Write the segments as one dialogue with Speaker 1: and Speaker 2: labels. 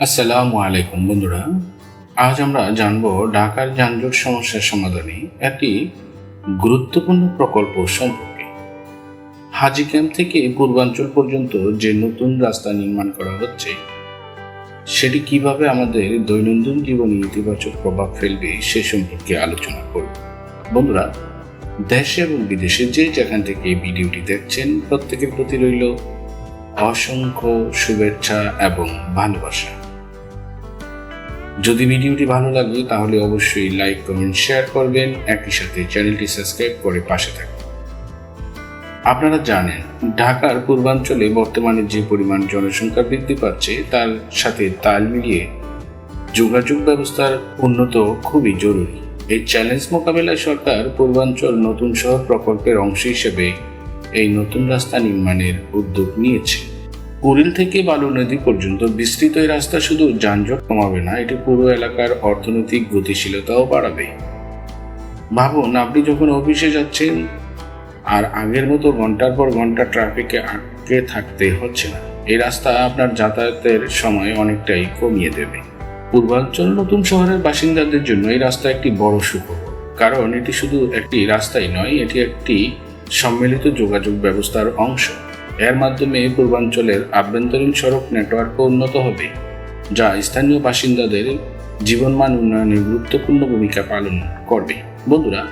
Speaker 1: আসসালামু আলাইকুম, বন্ধুরা। আজ আমরা জানব ঢাকার যানজট সমস্যার সমাধানে একটি গুরুত্বপূর্ণ প্রকল্প সম্পর্কে। হাজি ক্যাম্প থেকে পূর্বাঞ্চল পর্যন্ত যে নতুন রাস্তা নির্মাণ করা হচ্ছে, সেটি কীভাবে আমাদের দৈনন্দিন জীবনে ইতিবাচক প্রভাব ফেলবে সে সম্পর্কে আলোচনা করব। বন্ধুরা, দেশে এবং বিদেশে যে যেখান থেকে এই ভিডিওটি দেখছেন, প্রত্যেকের প্রতি রইল অসংখ্য শুভেচ্ছা এবং ভালোবাসা। যদি ভিডিওটি ভালো লাগে, তাহলে অবশ্যই লাইক, কমেন্ট, শেয়ার করবেন। একই সাথে চ্যানেলটি সাবস্ক্রাইব করে পাশে থাকবেন আপনারা জানেন, ঢাকার পূর্বাঞ্চলে বর্তমানে যে পরিমাণ জনসংখ্যা বৃদ্ধি পাচ্ছে, তার সাথে তাল মিলিয়ে যোগাযোগ ব্যবস্থার উন্নত খুবই জরুরি। এই চ্যালেঞ্জ মোকাবেলায় সরকার পূর্বাঞ্চল নতুন শহর প্রকল্পের অংশ হিসেবে এই নতুন রাস্তা নির্মাণের উদ্যোগ নিয়েছে। কুড়িল থেকে বালু নদী পর্যন্ত বিস্তৃত এই রাস্তা শুধু যানজট কমাবে না, এটি পুরো এলাকার অর্থনৈতিক গতিশীলতাও বাড়াবে। ভাবুন, আপনি যখন অফিসে যাচ্ছেন, আর আগের মতো ঘণ্টার পর ঘণ্টা ট্রাফিকে আটকে থাকতে হচ্ছে না, এই রাস্তা আপনার যাতায়াতের সময় অনেকটাই কমিয়ে দেবে। পূর্বাঞ্চল নতুন শহরের বাসিন্দাদের জন্য এই রাস্তা একটি বড় সুখবর, কারণ এটি শুধু একটি রাস্তাই নয়, এটি একটি সম্মিলিত যোগাযোগ ব্যবস্থার অংশ। এর মাধ্যমে পূর্বাঞ্চলের আভ্যন্তরীণ সড়ক নেটওয়ার্কও উন্নত হবে, যা স্থানীয় বাসিন্দাদের জীবনমান উন্নয়নে গুরুত্বপূর্ণ ভূমিকা পালন করবে। বন্ধুরা,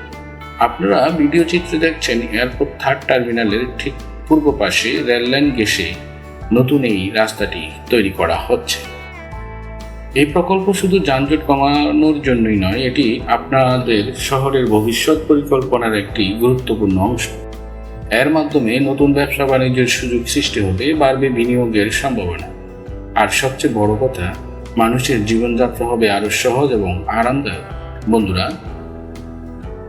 Speaker 1: আপনারা ভিডিও চিত্রে দেখছেন এয়ারপোর্ট থার্ড টার্মিনালের ঠিক পূর্ব পাশে রেললাইন গেসে নতুন এই রাস্তাটি তৈরি করা হচ্ছে। এই প্রকল্প শুধু যানজট কমানোর জন্যই নয়, এটি আপনাদের শহরের ভবিষ্যৎ পরিকল্পনার একটি গুরুত্বপূর্ণ অংশ। এর মাধ্যমে নতুন ব্যবসা বাণিজ্যের সুযোগ সৃষ্টি হবে বাড়বে বিনিয়োগের সম্ভাবনা। আর সবচেয়ে বড় কথা, মানুষের জীবনযাত্রা হবে আরও সহজ এবং আরামদায়ক। বন্ধুরা,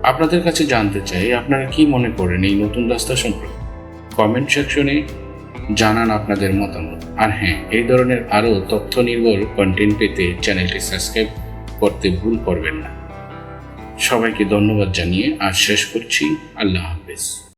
Speaker 1: আপনাদের কাছে জানতে চাই, আপনারা কি মনে করেন এই নতুন রাস্তা সম্পর্কে? কমেন্ট সেকশনে জানান আপনাদের মতামত। আর হ্যাঁ এই ধরনের আরও তথ্য নির্ভর কন্টেন্ট পেতে চ্যানেলটি সাবস্ক্রাইব করতে ভুল করবেন না। সবাইকে ধন্যবাদ জানিয়ে আজ শেষ করছি। আল্লাহ হাফেজ।